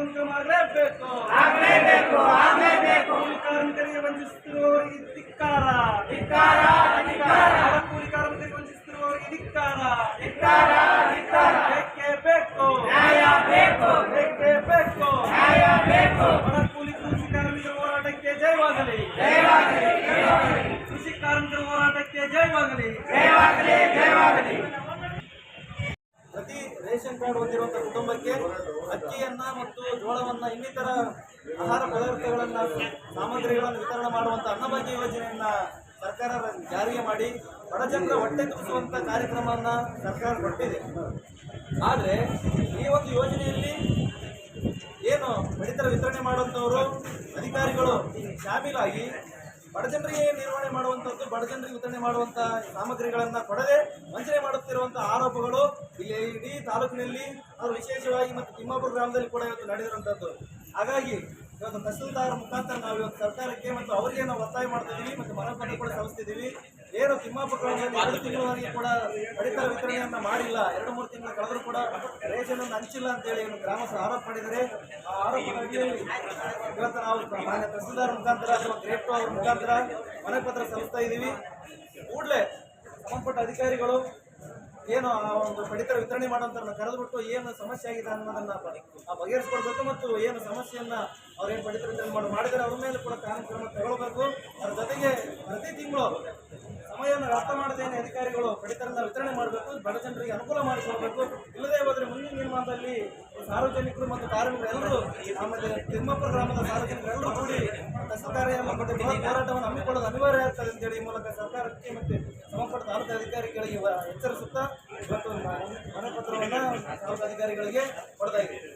ಆಗಲೇಬೇಕು ಆಗಲೇಬೇಕು ಆಗಲೇಬೇಕು ಕಾರ್ಮಿಕರಿಗೆ ವಂಚಿಸುತ್ತಿರುವವರಿಗೆ ಧಿಕ್ಕಾರ ಧಿಕ್ಕಾರ ಧಿಕ್ಕಾರ ಕೂಲಿ ಕಾರ್ಮಿಕರಿಗೆ ವಂಚಿಸುತ್ತಿರುವವರಿಗೆ ಧಿಕ್ಕಾರ ಧಿಕ್ಕಾರ ಧಿಕ್ಕಾರ ಬೇಕೇ ಬೇಕು ನ್ಯಾಯ ಬೇಕು ಬೇಕೇ ಬೇಕು ನ್ಯಾಯ ಬೇಕು ಬಡ ಕೂಲಿ ಕೃಷಿ ಕಾರ್ಮಿಕರ ಹೋರಾಟಕ್ಕೆ ಜಯವಾಗಲಿ ಜಯವಾಗಲಿ ಕೃಷಿ ಕಾರ್ಮಿಕರ ಹೋರಾಟಕ್ಕೆ ಜಯವಾಗಲಿ ಜಯವಾಗಲಿ ಜಯವಾಗಲಿ ರೇಷನ್ ಕಾರ್ಡ್ ಹೊಂದಿರುವಂತಹ ಕುಟುಂಬಕ್ಕೆ ಅಕ್ಕಿಯನ್ನ ಮತ್ತು ಜೋಳವನ್ನ ಇನ್ನಿತರ ಆಹಾರ ಪದಾರ್ಥಗಳನ್ನ, ಸಾಮಗ್ರಿಗಳನ್ನು ವಿತರಣೆ ಮಾಡುವಂತ ಅನ್ನಭಾಗ್ಯ ಯೋಜನೆಯನ್ನ ಸರ್ಕಾರ ಜಾರಿಗೆ ಮಾಡಿ, ಬಡಜನರ ಹೊಟ್ಟೆ ತುಂಬಿಸುವಂತ ಕಾರ್ಯಕ್ರಮವನ್ನ ಸರ್ಕಾರ ಕೊಟ್ಟಿದೆ. ಆದ್ರೆ ಈ ಒಂದು ಯೋಜನೆಯಲ್ಲಿ ಏನು ಪಡಿತರ ವಿತರಣೆ ಮಾಡುವಂಥವರು ಅಧಿಕಾರಿಗಳು ಶಾಮೀಲಾಗಿ ಬಡ ಜನರಿಗೆ ನಿರ್ವಹಣೆ ಮಾಡುವಂಥದ್ದು, ಬಡ ಜನರಿಗೆ ವಿತರಣೆ ಮಾಡುವಂಥ ಸಾಮಗ್ರಿಗಳನ್ನ ಕೊಡದೆ ವಂಚನೆ ಮಾಡುತ್ತಿರುವಂಥ ಆರೋಪಗಳು ಇಲ್ಲಿ ಇಡೀ ತಾಲೂಕಿನಲ್ಲಿ ಅವರು ವಿಶೇಷವಾಗಿ ಮತ್ತು ತಿಮ್ಮಾಪುರ ಗ್ರಾಮದಲ್ಲಿ ಕೂಡ ಇವತ್ತು ನಡೆದಿರುವಂಥದ್ದು. ಹಾಗಾಗಿ ಇವತ್ತು ತಹಸೀಲ್ದಾರ್ ಮುಖಾಂತರ ನಾವು ಇವತ್ತು ಸರ್ಕಾರಕ್ಕೆ ಮತ್ತು ಅವರಿಗೆ ನಾವು ಒತ್ತಾಯ ಮಾಡ್ತಾ ಇದ್ದೀವಿ ಮತ್ತು ಮನವಿ ಕೂಡ ಸಲ್ಲಿಸ್ತಿದ್ದೀವಿ ಏನು ಗ್ರಾಮದಲ್ಲಿ ಎರಡು ತಿಂಗಳವರೆಗೆ ಕೂಡ ಪಡಿತರ ವಿತರಣೆಯನ್ನು ಮಾಡಿಲ್ಲ. ಎರಡು, ಮೂರು ತಿಂಗಳು ಕಳೆದರೂ ಕೂಡ ರೇಷನ್ ಅನ್ನು ಹಂಚಿಲ್ಲ ಅಂತೇಳಿ ಏನು ಗ್ರಾಮಸ್ಥರು ಆರೋಪ ಮಾಡಿದರೆ ಆ ಆರೋಪಗಳಿಗೆ ಇವತ್ತು ನಾವು ಮಾನ್ಯ ತಹಸೀಲ್ದಾರ್ ಮುಖಾಂತರ ಅಥವಾ ಗ್ರೇಟ್ ಅವ್ರ ಮುಖಾಂತರ ಮನವಿ ಪತ್ರ ಸಲ್ಲಿಸ್ತಾ ಇದ್ದೀವಿ ಕೂಡಲೇ ಸಂಬಂಧಪಟ್ಟ ಅಧಿಕಾರಿಗಳು ಏನು ಆ ಒಂದು ಪಡಿತರ ವಿತರಣೆ ಮಾಡುವಂತ ಕರೆದುಬಿಟ್ಟು ಏನು ಸಮಸ್ಯೆ ಆಗಿದೆ ಅನ್ನೋದನ್ನ ಬಗೆಹರಿಸ್ಕೊಡ್ಬೇಕು ಮತ್ತು ಏನು ಸಮಸ್ಯೆಯನ್ನ ಅವ್ರೇನು ಪಡಿತರ ವಿತರಣೆ ಮಾಡಿ ಮಾಡಿದರೆ ಅವ್ರ ಮೇಲೆ ಕೂಡ ಕಾರ್ಯಕ್ರಮ ಕ್ರಮ ತಗೊಳ್ಬೇಕು. ಅದ್ರ ಜೊತೆಗೆ ಪ್ರತಿ ತಿಂಗಳು ಸಮಯವನ್ನು ವ್ಯರ್ಥ ಮಾಡದೇನೆ ಅಧಿಕಾರಿಗಳು ಪಡಿತರನ್ನ ವಿತರಣೆ ಮಾಡಬೇಕು, ಬಡ ಜನರಿಗೆ ಅನುಕೂಲ ಮಾಡಿಕೊಡಬೇಕು. ಇಲ್ಲದೇ ಹೋದರೆ ಮುಂದಿನ ನಿರ್ಮಾಣದಲ್ಲಿ ಸಾರ್ವಜನಿಕರು ಮತ್ತು ಕಾರ್ಮಿಕರು ಎಲ್ಲರೂ ಆಮೇಲೆ ತಿಮ್ಮಪ್ಪ ಗ್ರಾಮದ ಸಾರ್ವಜನಿಕರು ಎಲ್ಲರೂ ಕೂಡಿ ಕಸ ಕಾರ್ಯ ಮತ್ತು ಬೃಹತ್ ಹೋರಾಟವನ್ನು ಹಮ್ಮಿಕೊಳ್ಳೋದು ಅನಿವಾರ್ಯ ಆಗ್ತದೆ ಅಂತೇಳಿ ಈ ಮೂಲಕ ಸರ್ಕಾರಕ್ಕೆ ಮತ್ತು ಸಂಬಂಧಪಟ್ಟ ತಾಲೂಕು ಅಧಿಕಾರಿಗಳಿಗೆ ಎಚ್ಚರಿಸುತ್ತಾ ಇವತ್ತು ಮನೆ ಪತ್ರವನ್ನು ತಾಲೂಕು ಅಧಿಕಾರಿಗಳಿಗೆ ಕೊಡ್ತಾ ಇದ್ದೀವಿ.